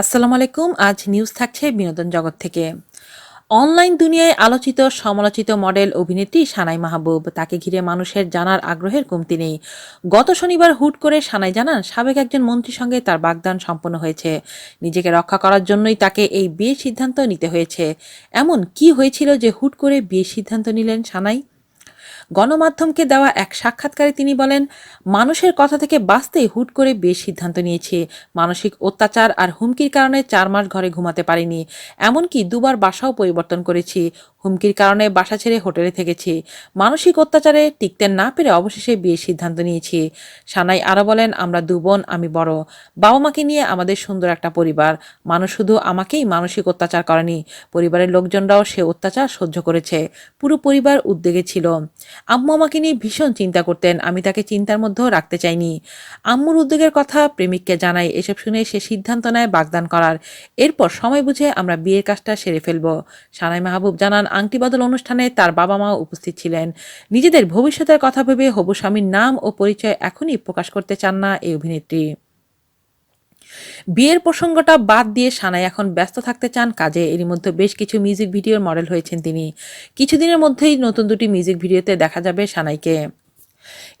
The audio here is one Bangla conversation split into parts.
আসসালামু আলাইকুম, আজ নিউজ থাকছে বিনোদন জগৎ থেকে। অনলাইন দুনিয়ায় আলোচিত, সমালোচিত মডেল অভিনেত্রী সানাই মাহবুব। তাকে ঘিরে মানুষের জানার আগ্রহের কমতি নেই। গত শনিবার হুট করে সানাই জানান, সাবেক একজন মন্ত্রীর সঙ্গে তার বাগদান সম্পন্ন হয়েছে। নিজেকে রক্ষা করার জন্যই তাকে এই বিয়ের সিদ্ধান্ত নিতে হয়েছে। এমন কি হয়েছিল যে হুট করে বিয়ের সিদ্ধান্ত নিলেন সানাই? গণমাধ্যমকে দেওয়া এক সাক্ষাৎকারে তিনি বলেন, মানুষের কথা থেকে বাঁচতে হুট করে বেশ সিদ্ধান্ত নিয়েছে। মানসিক অত্যাচার আর হুমকির কারণে চার মাস ঘরে ঘুমাতে পারিনি। এমনকি দুবার বাসাও পরিবর্তন করেছি। হুমকির কারণে বাসা ছেড়ে হোটেলে থেকেছি। মানসিক অত্যাচারে টিকতে না পেরে অবশেষে বিয়ের সিদ্ধান্ত নিয়েছি। সানাই আরও বলেন, আমরা দু বোন, আমি বড়। বাবা মাকে নিয়ে আমাদের সুন্দর একটা পরিবার। মানুষ শুধু আমাকেই মানসিক অত্যাচার করেনি। পরিবারের লোকজনরাও সে অত্যাচার সহ্য করেছে। পুরো পরিবার উদ্বেগে ছিল। আম্মু আমাকে নিয়ে ভীষণ চিন্তা করতেন। আমি তাকে চিন্তার মধ্যেও রাখতে চাইনি। আম্মুর উদ্যোগের কথা প্রেমিককে জানাই। এসব শুনে সে সিদ্ধান্ত নেয় বাগদান করার। এরপর সময় বুঝে আমরা বিয়ের কাজটা সেরে ফেলব। সানাই মাহবুব জানান আংটি বদল অনুষ্ঠানে তার বাবা মা উপস্থিত ছিলেন। নিজেদের ভবিষ্যতের কথা ভেবে হবু স্বামীর নাম ও পরিচয় এখনই প্রকাশ করতে চান না এই অভিনেত্রী। বিয়ের প্রসঙ্গটা বাদ দিয়ে সানাই এখন ব্যস্ত থাকতে চান কাজে। এরই মধ্যে বেশ কিছু মিউজিক ভিডিওর মডেল হয়েছেন তিনি। কিছুদিনের মধ্যেই নতুন দুটি মিউজিক ভিডিওতে দেখা যাবে সানাইকে।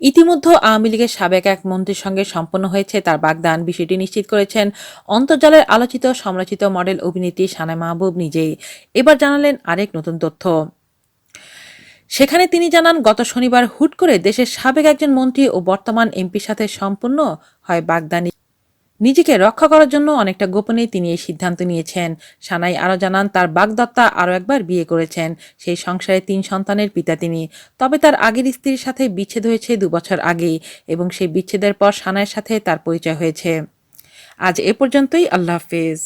ইতিমধ্যে আওয়ামী লীগের সাবেক এক মন্ত্রীর সঙ্গে সম্পন্ন হয়েছে তার বাগদান। বিষয়টি নিশ্চিত করেছেন অন্তর্জালের আলোচিত সমালোচিত মডেল অভিনেত্রী সানা মাহবুব নিজেই। এবার জানালেন আরেক নতুন তথ্য। সেখানে তিনি জানান, গত শনিবার হুট করে দেশের সাবেক একজন মন্ত্রী ও বর্তমান এমপির সাথে সম্পূর্ণ হয় বাগদানি। নিজেকে রক্ষা করার জন্য অনেকটা গোপনে তিনি এই সিদ্ধান্ত নিয়েছেন। সানাই আরও জানান, তার বাগদত্তা আরও একবার বিয়ে করেছেন। সেই সংসারে তিন সন্তানের পিতা তিনি। তবে তার আগের স্ত্রীর সাথে বিচ্ছেদ হয়েছে দু বছর আগেই এবং সেই বিচ্ছেদের পর সানাইয়ের সাথে তার পরিচয় হয়েছে। আজ এ পর্যন্তই, আল্লাহ হাফেজ।